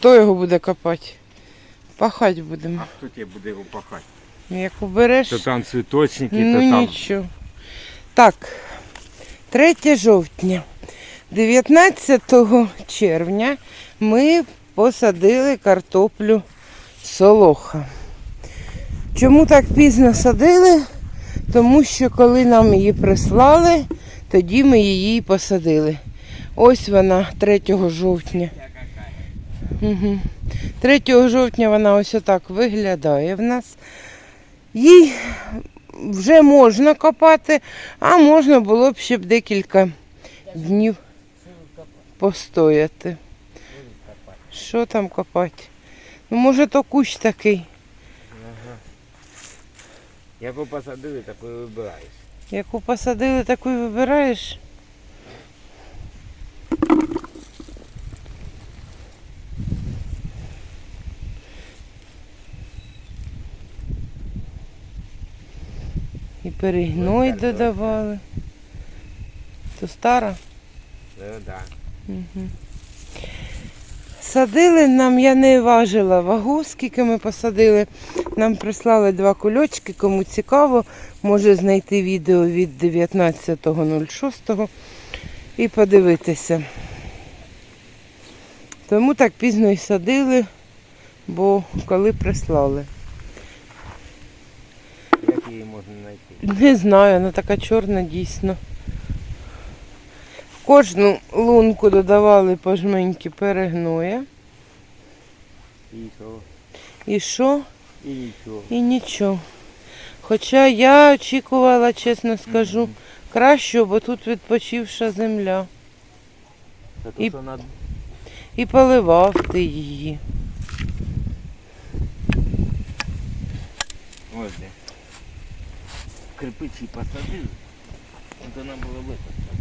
хто його буде копати? Пахати будемо. А хто тебе буде його пахати? Як убереш, То там цвіточники, ну то там. нічого. Так, 3 жовтня. 19 червня ми посадили картоплю солоха. Чому так пізно садили? Тому що коли нам її прислали, тоді ми її посадили. Ось вона 3 жовтня. Угу. 3 жовтня вона ось отак виглядає в нас. Їй вже можна копати, а можна було б ще б декілька днів постояти. Що там копати? Ну, може, то кущ такий. Яку посадили, таку і вибираєш. Яку посадили, таку й вибираєш. Перегной додавали. То стара? Ну так. Угу. Садили нам, я не важила вагу, скільки ми посадили. Нам прислали два кульочки, кому цікаво, може знайти відео від 19.06 і подивитися. Тому так пізно і садили, бо коли прислали. Як її можна знайти? Не знаю, вона така чорна дійсно. В кожну лунку додавали по жменьки перегноя. І що? І що? І нічого. І нічого. Хоча я очікувала, чесно скажу, кращого, бо тут відпочивша земля. Та І- то, що над... І поливав ти її. Ось де. Кирпичі посадили. От вона була випадка.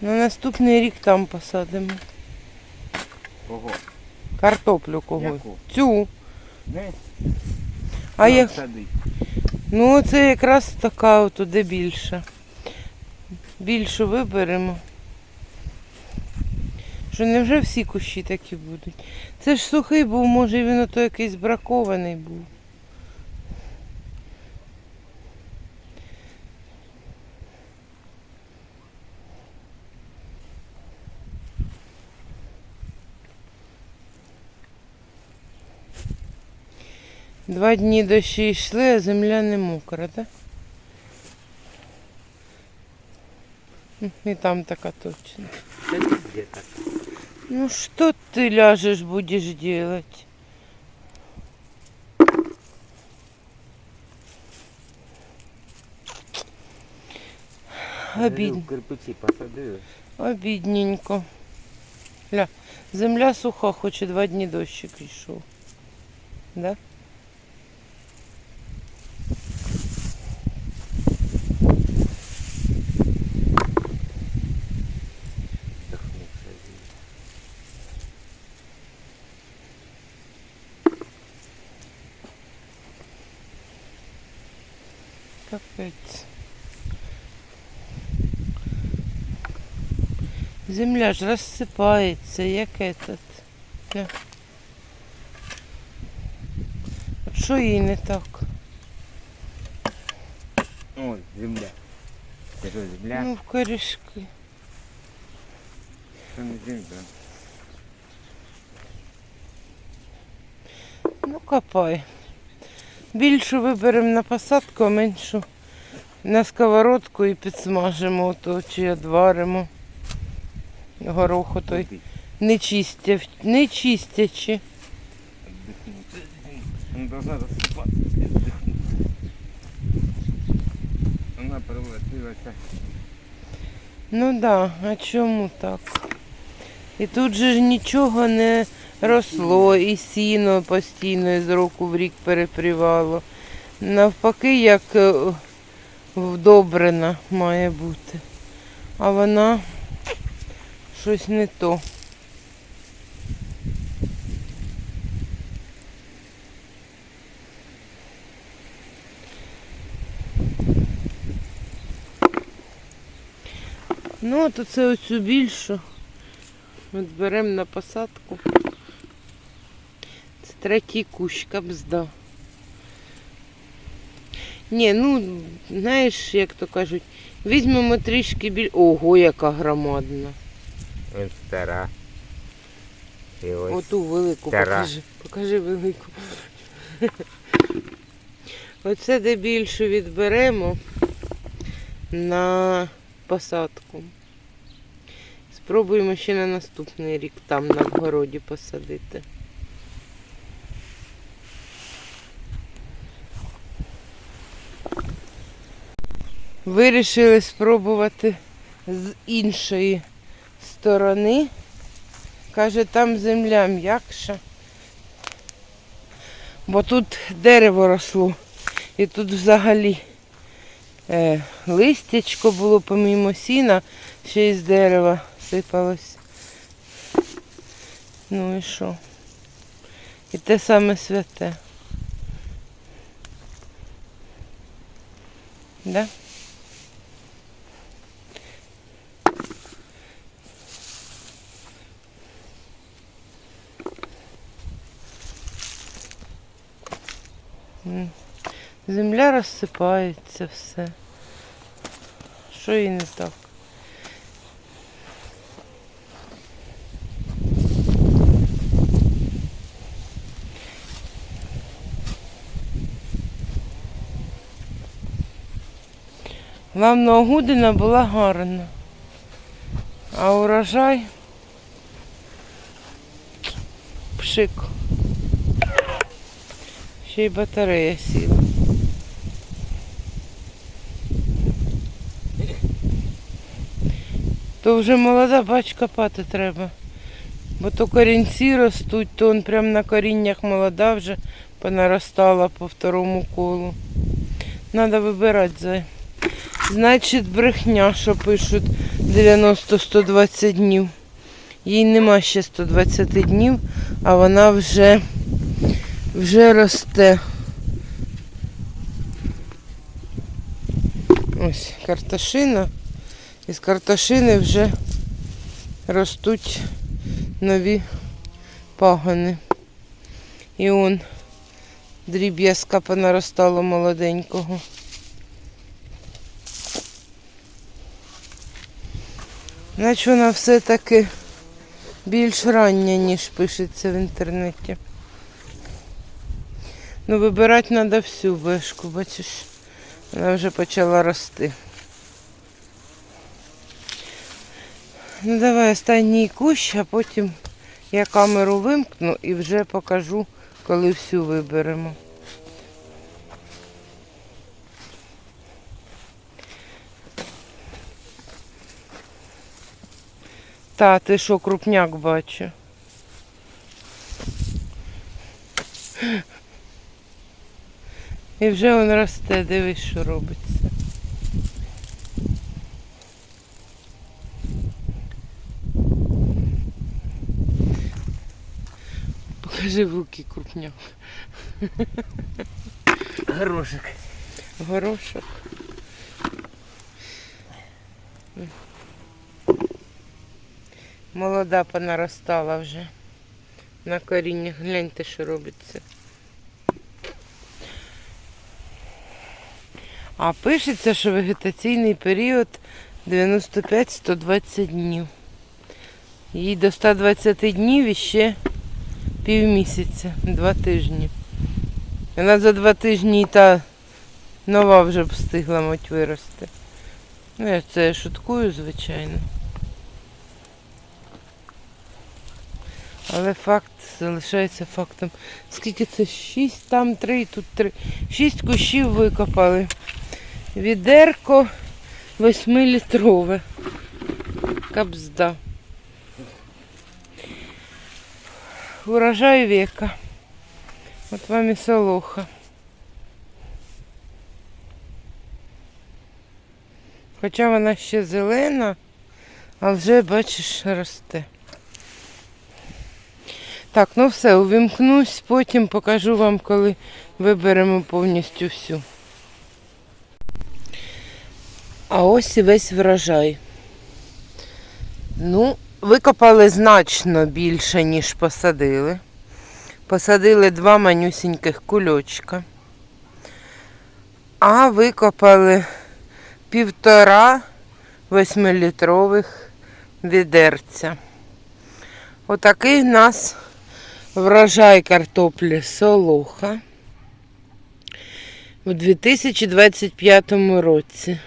На наступний рік там посадимо. Кого? Картоплю когось. Яку? Цю. Не? А як? садить. Ну це якраз така от туди більша. Більшу виберемо. Що невже всі кущі такі будуть? Це ж сухий був, може він ото якийсь бракований був. Два дні дощі йшли, а земля не мокра, так? І там така точно. Та везде так. Ну что ты ляжешь будешь делать? Обід... Говорю, Кирпичі посадили. Обідненько. Ля, земля суха, хоч і два дні дощик йшов. Да? Капець. Земля ж розсипається, як этот. От що їй не так? Ось земля. Це що, земля? Ну, в корішки. Це не земля. Ну, копай. Більшу виберемо на посадку, а меншу на сковородку і підсмажимо ото, чи відваримо гороху той. Не чистя, не чистячи. Отдохнуть. Она должна рассыпаться, если отдохнуть. Она превратилась Ну да, а чому так? І тут же ж нічого не росло, і сіно постійно з року в рік перепрівало. Навпаки, як е, вдобрена має бути. А вона щось не то. Ну, от оце оцю більшу От беремо на посадку. Це третій кущ кабзда. Ні, ну, знаєш, як то кажуть, візьмемо трішки біль. Ого, яка громадна. Він стара. І ось. Оту велику стара. покажи. Покажи велику. Оце де більше відберемо на посадку. Спробуємо ще на наступний рік там на городі посадити. Вирішили спробувати з іншої сторони. Каже, там земля м'якша. Бо тут дерево росло. І тут взагалі е, листячко було помімо сіна, ще й з дерева сипалось. Ну і що? І те саме святе. Да? Земля розсипається все. Що і не так? Главна огудина була гарна. А урожай пшик. Ще й батарея сіла. То вже молода бач копати треба. Бо то корінці ростуть, то он прям на коріннях молода вже понаростала по второму колу. Надо вибирати зай. Значить, брехня, що пишуть 90-120 днів. Їй нема ще 120 днів, а вона вже, вже росте. Ось карташина. Із карташини вже ростуть нові пагони. І он дріб'язка понаростало молоденького. Значить вона все-таки більш рання, ніж пишеться в інтернеті. Ну, вибирати треба всю вишку, бачиш, вона вже почала рости. Ну давай останній кущ, а потім я камеру вимкну і вже покажу, коли всю виберемо. Та, ти що, крупняк бачу. І вже він росте, дивись, що робиться. Покажи в руки крупняк. Горошек. Горошок. Молода понаростала вже. На коріннях. Гляньте, що робиться. А пишеться, що вегетаційний період 95-120 днів. Їй до 120 днів іще півмісяця, два тижні. Вона за два тижні і та нова вже б встигла мать вирости. Ну, я це шуткую, звичайно. Але факт залишається фактом. Скільки це? Шість, там три, тут три. Шість кущів викопали. Відерко восьмилітрове. Кабзда. Урожай века. От вам і солоха. Хоча вона ще зелена, а вже, бачиш, росте. Так, ну все, увімкнусь, потім покажу вам, коли виберемо повністю всю. А ось і весь врожай. Ну, Викопали значно більше, ніж посадили. Посадили два манюсіньких кульочка. А викопали півтора восьмилітрових відерця. Отакий в нас врожай картоплі солоха в 2025 році.